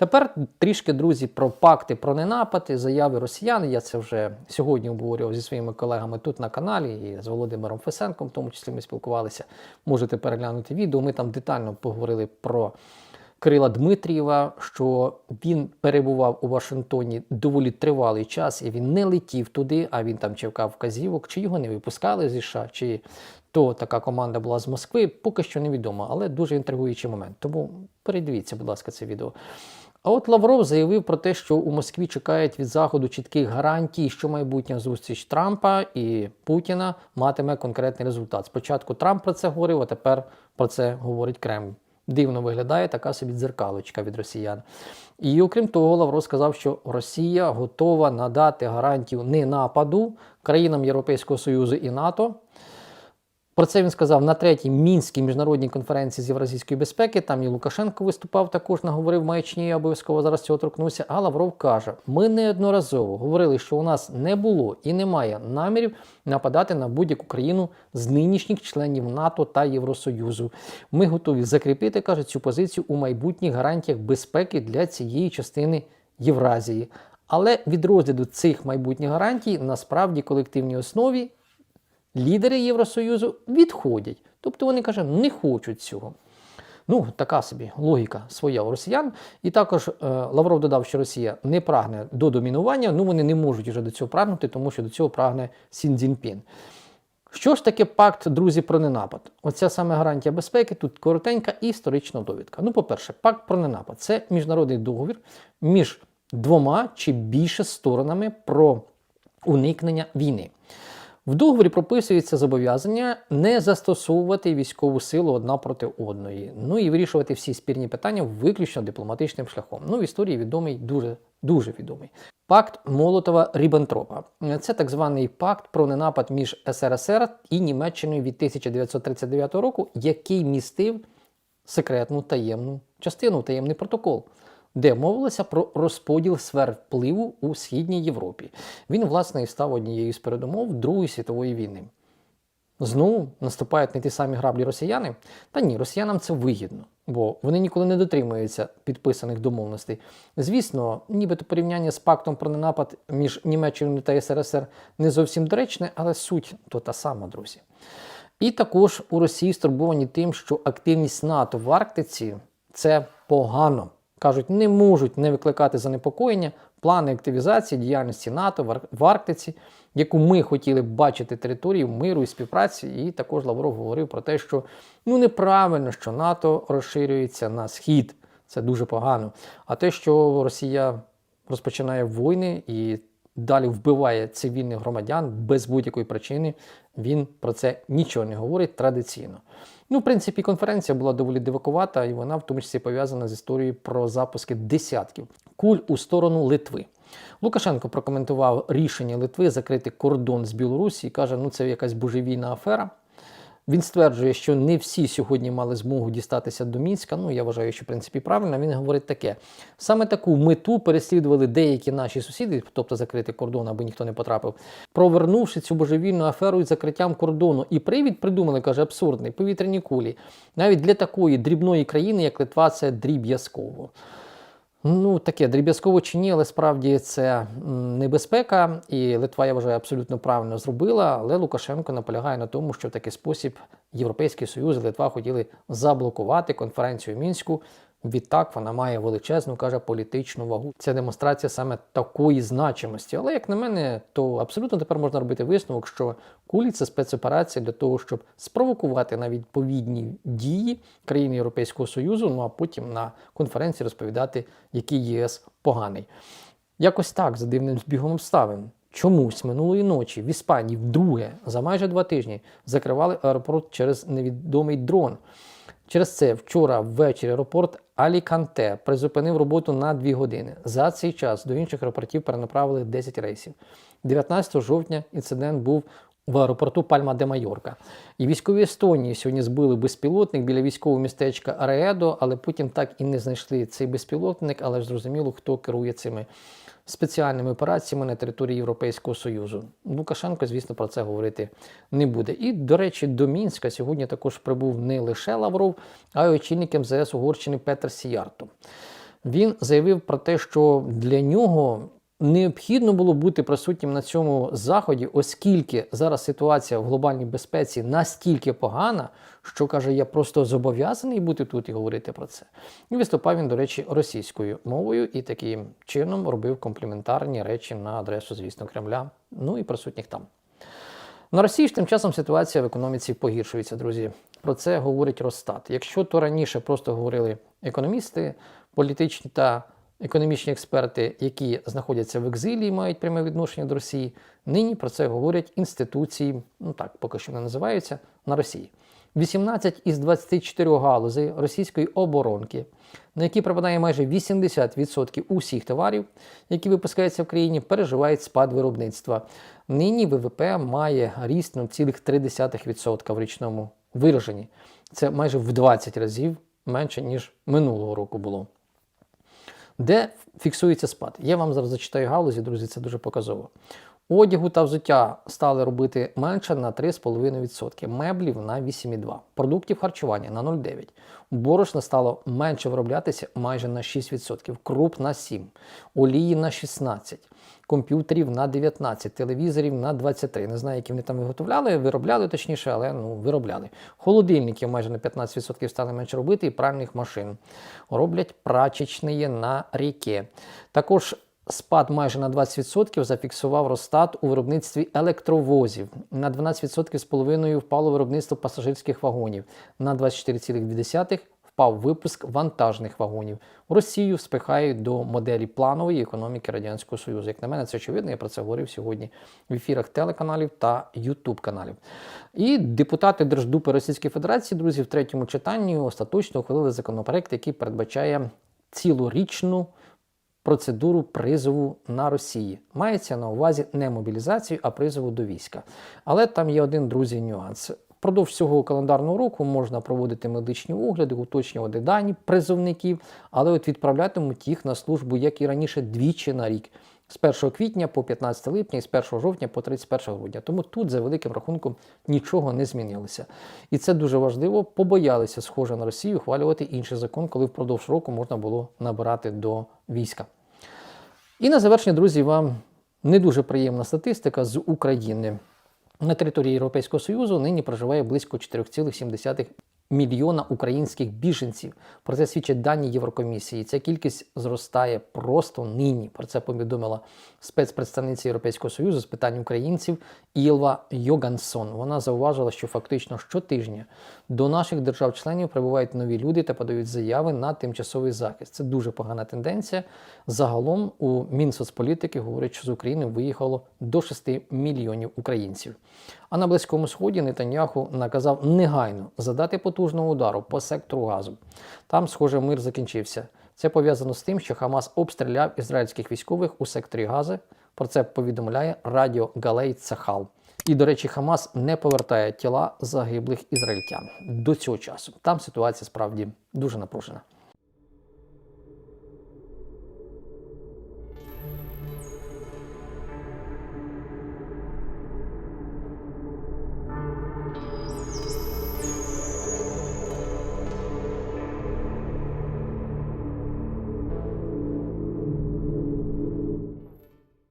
Тепер трішки, друзі, про пакти, про ненапади, заяви росіян. Я це вже сьогодні обговорював зі своїми колегами тут на каналі і з Володимиром Фесенком, в тому числі ми спілкувалися. Можете переглянути відео. Ми там детально поговорили про. Кирила Дмитрієва, що він перебував у Вашингтоні доволі тривалий час, і він не летів туди, а він там чекав вказівок, чи його не випускали зі США, чи то така команда була з Москви, поки що невідомо, але дуже інтригуючий момент. Тому передивіться, будь ласка, це відео. А от Лавров заявив про те, що у Москві чекають від Заходу чітких гарантій, що майбутня зустріч Трампа і Путіна матиме конкретний результат. Спочатку Трамп про це говорив, а тепер про це говорить Кремль. Дивно виглядає така собі дзеркалочка від росіян. І окрім того, Лавров сказав, що Росія готова надати гарантію не нападу країнам Європейського Союзу і НАТО. Про це він сказав на третій мінській міжнародній конференції з євразійської безпеки. Там і Лукашенко виступав, також наговорив маячні, я обов'язково зараз цього торкнуся. А Лавров каже: ми неодноразово говорили, що у нас не було і немає намірів нападати на будь-яку країну з нинішніх членів НАТО та Євросоюзу. Ми готові закріпити, каже, цю позицію у майбутніх гарантіях безпеки для цієї частини Євразії. Але від розгляду цих майбутніх гарантій насправді колективній основі лідери Євросоюзу відходять. Тобто вони кажуть, не хочуть цього. Ну, така собі логіка своя у росіян. І також е, Лавров додав, що Росія не прагне до домінування, ну вони не можуть вже до цього прагнути, тому що до цього прагне Сін Цзіньпін. Що ж таке пакт, друзі, про ненапад? Оця саме гарантія безпеки, тут коротенька і історична довідка. Ну, по-перше, пакт про ненапад це міжнародний договір між двома чи більше сторонами про уникнення війни. В договорі прописується зобов'язання не застосовувати військову силу одна проти одної, ну і вирішувати всі спірні питання виключно дипломатичним шляхом. Ну, в історії відомий дуже дуже відомий. Пакт Молотова Ріббентропа. Це так званий пакт про ненапад між СРСР і Німеччиною від 1939 року, який містив секретну таємну частину, таємний протокол де мовилося про розподіл сфер впливу у східній Європі. Він, власне, і став однією з передумов Другої світової війни. Знову наступають не ті самі граблі росіяни. Та ні, росіянам це вигідно, бо вони ніколи не дотримуються підписаних домовленостей. Звісно, нібито порівняння з пактом про ненапад між Німеччиною та СРСР не зовсім доречне, але суть то та сама, друзі. І також у Росії стурбовані тим, що активність НАТО в Арктиці це погано кажуть, не можуть не викликати занепокоєння плани активізації діяльності НАТО в Арктиці, яку ми хотіли б бачити територію миру і співпраці. І також Лавров говорив про те, що ну неправильно, що НАТО розширюється на схід. Це дуже погано. А те, що Росія розпочинає війни і далі вбиває цивільних громадян без будь-якої причини, він про це нічого не говорить традиційно. Ну, в принципі, конференція була доволі дивакувата, і вона в тому числі пов'язана з історією про запуски десятків куль у сторону Литви. Лукашенко прокоментував рішення Литви закрити кордон з Білорусі і каже, ну це якась божевільна афера. Він стверджує, що не всі сьогодні мали змогу дістатися до Мінська. Ну, я вважаю, що в принципі правильно. Він говорить таке: саме таку мету переслідували деякі наші сусіди, тобто закрити кордон, аби ніхто не потрапив, провернувши цю божевільну аферу із закриттям кордону. І привід придумали, каже, абсурдний повітряні кулі. Навіть для такої дрібної країни, як Литва, це дріб'язково. Ну, таке дріб'язково чи ні, але справді це небезпека, і Литва, я вважаю, абсолютно правильно зробила. Але Лукашенко наполягає на тому, що в такий спосіб Європейський Союз і Литва хотіли заблокувати конференцію в мінську. Відтак вона має величезну, каже, політичну вагу. Це демонстрація саме такої значимості. Але, як на мене, то абсолютно тепер можна робити висновок, що кулі це спецоперація для того, щоб спровокувати на відповідні дії країн Європейського Союзу, ну а потім на конференції розповідати, який ЄС поганий. Якось так, за дивним збігом обставин. Чомусь минулої ночі в Іспанії вдруге за майже два тижні закривали аеропорт через невідомий дрон. Через це вчора ввечері аеропорт Аліканте призупинив роботу на 2 години. За цей час до інших аеропортів перенаправили 10 рейсів. 19 жовтня інцидент був в аеропорту Пальма де Майорка. І військові Естонії сьогодні збили безпілотник біля військового містечка Ареедо, але потім так і не знайшли цей безпілотник, але ж зрозуміло, хто керує цими спеціальними операціями на території Європейського Союзу. Лукашенко, звісно, про це говорити не буде. І, до речі, до Мінська сьогодні також прибув не лише Лавров, а й очільник МЗС Угорщини Петр Сіярто. Він заявив про те, що для нього необхідно було бути присутнім на цьому заході, оскільки зараз ситуація в глобальній безпеці настільки погана, що каже, я просто зобов'язаний бути тут і говорити про це. І виступав він, до речі, російською мовою і таким чином робив компліментарні речі на адресу, звісно, Кремля, ну і присутніх там. На Росії ж тим часом ситуація в економіці погіршується, друзі. Про це говорить Росстат. Якщо то раніше просто говорили економісти, політичні та економічні експерти, які знаходяться в екзилі і мають пряме відношення до Росії, нині про це говорять інституції, ну так поки що не називаються, на Росії. 18 із 24 галузей російської оборонки, на які припадає майже 80% усіх товарів, які випускаються в країні, переживають спад виробництва. Нині ВВП має ріст 0,3% в річному вираженні. Це майже в 20 разів менше, ніж минулого року було. Де фіксується спад? Я вам зараз зачитаю галузі, друзі, це дуже показово. Одягу та взуття стали робити менше на 3,5%, меблів на 8,2%, продуктів харчування на 0,9%, борошна стало менше вироблятися майже на 6%, круп на 7%, олії на 16%, комп'ютерів на 19%, телевізорів на 23%. Не знаю, які вони там виготовляли, виробляли точніше, але ну, виробляли. Холодильників майже на 15% стали менше робити, і пральних машин роблять прачечні на ріки. Також Спад майже на 20% зафіксував Росстат у виробництві електровозів. На 12% з половиною впало виробництво пасажирських вагонів. На 24,2% впав випуск вантажних вагонів. Росію спихають до моделі планової економіки Радянського Союзу. Як на мене, це очевидно. Я про це говорив сьогодні в ефірах телеканалів та Ютуб каналів. І депутати Держдупи Російської Федерації, друзі, в третьому читанні остаточно ухвалили законопроект, який передбачає цілорічну процедуру призову на Росії. Мається на увазі не мобілізацію, а призову до війська. Але там є один друзі нюанс. Впродовж цього календарного року можна проводити медичні огляди, уточнювати дані призовників, але от відправлятимуть їх на службу, як і раніше, двічі на рік. З 1 квітня по 15 липня і з 1 жовтня по 31 грудня. Тому тут, за великим рахунком, нічого не змінилося. І це дуже важливо. Побоялися, схоже на Росію, ухвалювати інший закон, коли впродовж року можна було набирати до війська. І на завершення, друзі, вам не дуже приємна статистика з України. На території Європейського Союзу нині проживає близько 4,7 мільйона українських біженців. Про це свідчать дані Єврокомісії. Ця кількість зростає просто нині. Про це повідомила спецпредставниця Європейського Союзу з питань українців Ілва Йогансон. Вона зауважила, що фактично щотижня до наших держав-членів прибувають нові люди та подають заяви на тимчасовий захист. Це дуже погана тенденція. Загалом у Мінсоцполітики говорять, що з України виїхало до 6 мільйонів українців. А на Близькому Сході Нетаньяху наказав негайно задати потужного удару по сектору газу. Там, схоже, мир закінчився. Це пов'язано з тим, що Хамас обстріляв ізраїльських військових у секторі Гази. Про це повідомляє Радіо Галей Цахал. І, до речі, Хамас не повертає тіла загиблих ізраїльтян до цього часу. Там ситуація справді дуже напружена.